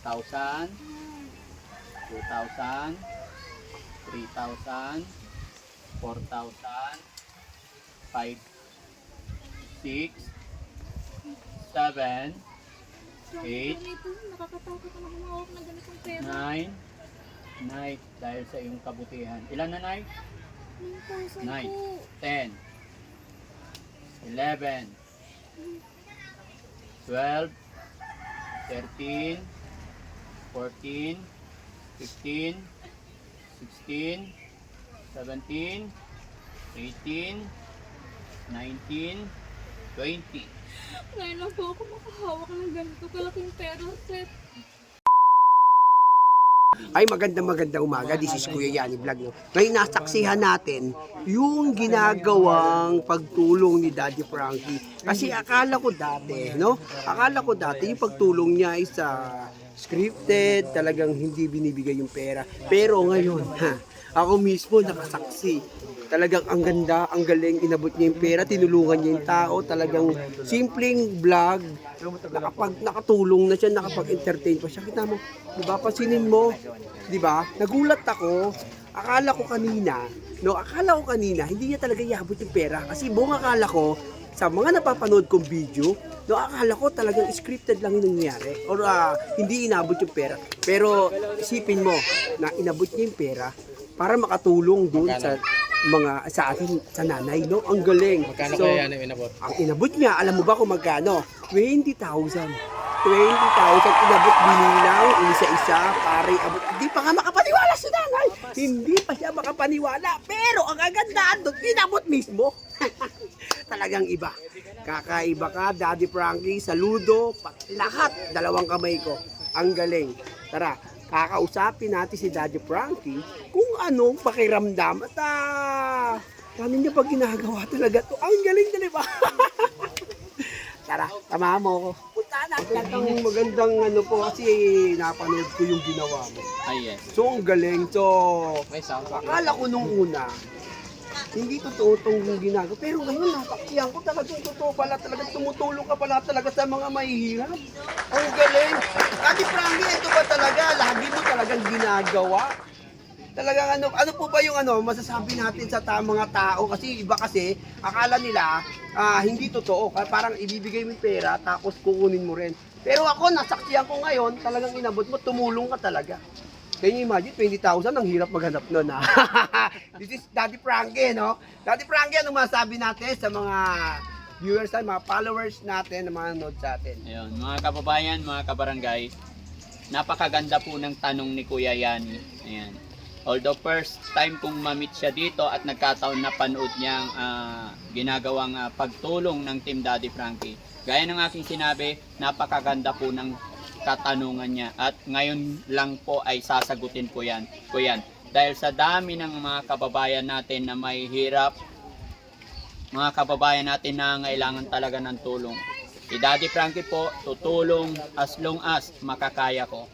1,000, 2,000, 3,000, 4,000, 5, 6, 7, Eight. Ganito, nakakatakot na humawak ng ganitong pera. 9, 9 dahil sa iyong kabutihan. Ilan na, Nay? 9,000 Nine. po. 10, 11, 12, 13, 14, 15, 16, 17, 18, 19, 20. Ngayon lang po ako makahawak ng ganito kalaking pera, sir. Ay magandang magandang umaga, this is Kuya Yani Vlog. No? Ngayon nasaksihan natin yung ginagawang pagtulong ni Daddy Frankie. Kasi akala ko dati, no? Akala ko dati yung pagtulong niya ay sa scripted, talagang hindi binibigay yung pera. Pero ngayon, ha, ako mismo nakasaksi. Talagang ang ganda, ang galing, inabot niya yung pera, tinulungan niya yung tao, talagang simpleng vlog, nakapag, nakatulong na siya, nakapag-entertain pa siya. Kita mo, di ba, pasinin mo, di ba, nagulat ako, akala ko kanina, no, akala ko kanina, hindi niya talaga iabot yung pera. Kasi buong akala ko, sa mga napapanood kong video, no, akala ko talagang scripted lang yung nangyayari. Or ah, hindi inabot yung pera. Pero isipin mo na inabot niya yung pera para makatulong doon sa mga sa atin sa nanay no ang galing Magkano So, kaya yan inabot? ang inabot niya, alam mo ba kung magkano? 20,000. 20,000 inabot binilang, isa-isa, pare, abot. Hindi pa nga makapaniwala si nanay. Hindi pa siya makapaniwala. Pero ang agandaan doon, inabot mismo. Talagang iba. Kakaiba ka, Daddy Frankie, saludo, lahat, dalawang kamay ko. Ang galing. Tara, kakausapin natin si Daddy Frankie kung anong pakiramdam at ah, paano niya pag ginagawa talaga to. Ang galing na, ba? Tara, tama mo ko. Punta natin ang magandang ano po kasi napanood ko yung ginawa mo. Ay, yes. So, ang galing. So, May sound. akala ko nung una, hindi totoo itong ginagawa. Pero ngayon, nasaksiyan ko talagang totoo pala. Talagang tumutulong ka pala talaga sa mga mahihirap. Ang galing. Ate Frankie, ito ba talaga? Lagi mo talagang ginagawa? Talagang ano, ano po ba yung ano, masasabi natin sa ta- mga tao? Kasi iba kasi, akala nila, ah, hindi totoo. Parang ibibigay mo pera, tapos kukunin mo rin. Pero ako, nasaksiyan ko ngayon, talagang inabot mo, tumulong ka talaga. Can you imagine, 20,000, ang hirap maghanap nun, ha? This is Daddy Frankie, no? Daddy Frankie, ano masabi natin sa mga viewers natin, mga followers natin, na mga nanood sa atin? Ayun, mga kababayan, mga kabarangay, napakaganda po ng tanong ni Kuya Yani. Ayan. Although first time kong ma-meet siya dito at nagkataon na panood niyang ah, ginagawang ah, pagtulong ng Team Daddy Frankie. Gaya ng aking sinabi, napakaganda po ng katanungan niya at ngayon lang po ay sasagutin ko yan. Ko yan. Dahil sa dami ng mga kababayan natin na may hirap, mga kababayan natin na ngailangan talaga ng tulong. Si Daddy Frankie po, tutulong as long as makakaya ko.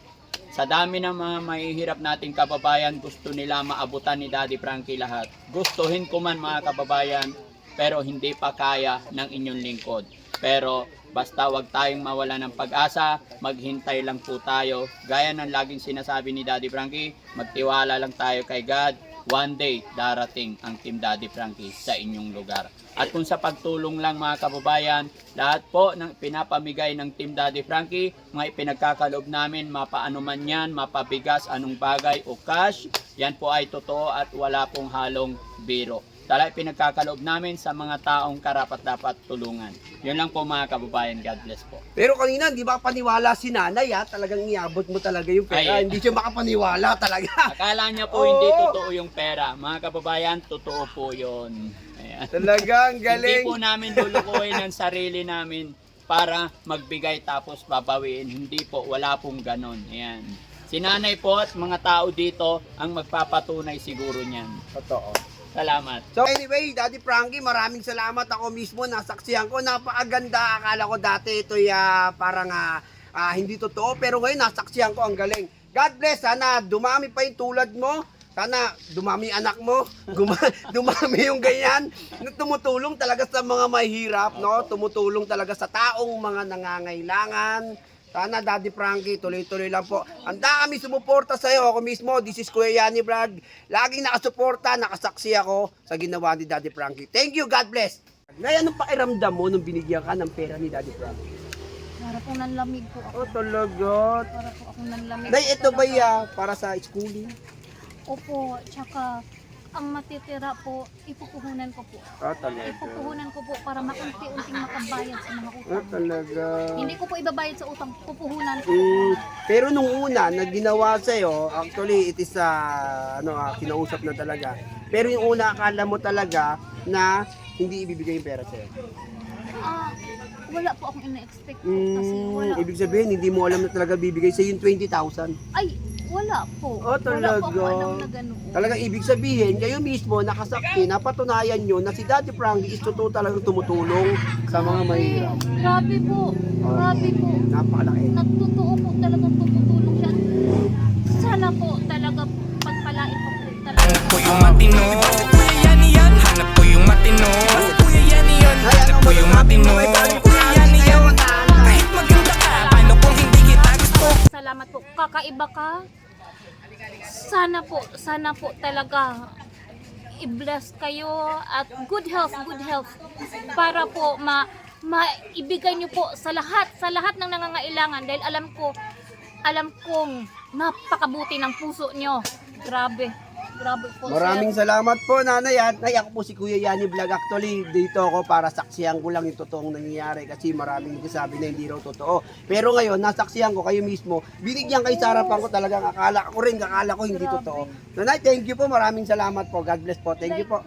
Sa dami ng mga mahihirap nating kababayan, gusto nila maabutan ni Daddy Frankie lahat. Gustuhin ko man mga kababayan, pero hindi pa kaya ng inyong lingkod. Pero basta wag tayong mawala ng pag-asa, maghintay lang po tayo. Gaya ng laging sinasabi ni Daddy Frankie, magtiwala lang tayo kay God. One day, darating ang Team Daddy Frankie sa inyong lugar. At kung sa pagtulong lang mga kababayan, lahat po ng pinapamigay ng Team Daddy Frankie, mga ipinagkakaloob namin, mapaano man yan, mapabigas, anong bagay o cash, yan po ay totoo at wala pong halong biro. Dahil pinagkakaloob namin sa mga taong karapat dapat tulungan. Yun lang po mga kababayan, God bless po. Pero kanina, hindi makapaniwala si nanay, ha? Talagang iabot mo talaga yung pera. Ay, eh. Hindi siya makapaniwala talaga. Akala niya po hindi totoo yung pera. Mga kababayan, totoo po yun. Ayan. Talagang Hindi galing. po namin lulukuhin ang sarili namin para magbigay tapos babawiin. Hindi po, wala pong ganon. Ayan. Si nanay po at mga tao dito ang magpapatunay siguro niyan. Totoo. Salamat. So anyway, Daddy Frankie, maraming salamat. Ako mismo nasaksihan ko. Napakaganda. Akala ko dati ito parang ah, ah, hindi totoo. Pero ngayon nasaksihan ko. Ang galing. God bless. Sana dumami pa yung tulad mo. Sana dumami anak mo. Dumami yung ganyan. Tumutulong talaga sa mga mahirap. No? Tumutulong talaga sa taong mga nangangailangan. Sana Daddy Frankie, tuloy-tuloy lang po. Ang dami sumuporta sa iyo. Ako mismo, this is Kuya Yani Vlog. Laging nakasuporta, nakasaksi ako sa ginawa ni Daddy Frankie. Thank you, God bless. Nay, anong pakiramdam mo nung binigyan ka ng pera ni Daddy Frankie? Para po nanlamig po ako. Oh, talaga. Para po ako nanlamig. Nay, ito ba ya para sa schooling? Opo, tsaka ang matitira po, ipupuhunan ko po. Ah, talaga. Ipupuhunan ko po para maunti-unting makabayad sa mga Ah, utang. talaga. Hindi ko po ibabayad sa utang, pupuhunan ko. Mm, pero nung una, na ginawa sa'yo, actually, it is, ah, ano, ah, kinausap na talaga. Pero yung una, akala mo talaga na hindi ibibigay yung pera sa'yo. Ah, wala po akong ina-expect po kasi wala. Mm, ibig sabihin, hindi mo alam na talaga bibigay sa'yo yung 20,000. Ay, wala po. Oh, Wala po talaga? alam na ganoon. Talagang ibig sabihin, kayo mismo nakasakti, napatunayan nyo na si Daddy Frankie is totoo talagang tumutulong sa mga mahirap. Grabe po. Grabe po. Napakalaki. Nagtotoo po talagang tumutulong po. Kakaiba ka. Sana po, sana po talaga i-bless kayo at good health, good health para po ma maibigay niyo po sa lahat, sa lahat ng nangangailangan dahil alam ko alam kong napakabuti ng puso niyo. Grabe. Grabe po. Maraming sir. salamat po, nanay. At nay, ako po si Kuya Yani Vlog. Actually, dito ako para saksihan ko lang yung totoong nangyayari kasi maraming nagsasabi na hindi raw totoo. Pero ngayon, nasaksihan ko kayo mismo. Binigyan kayo sa harapan ko talagang akala ko rin, akala ko hindi Grabe. totoo. Nanay, thank you po. Maraming salamat po. God bless po. Thank you po.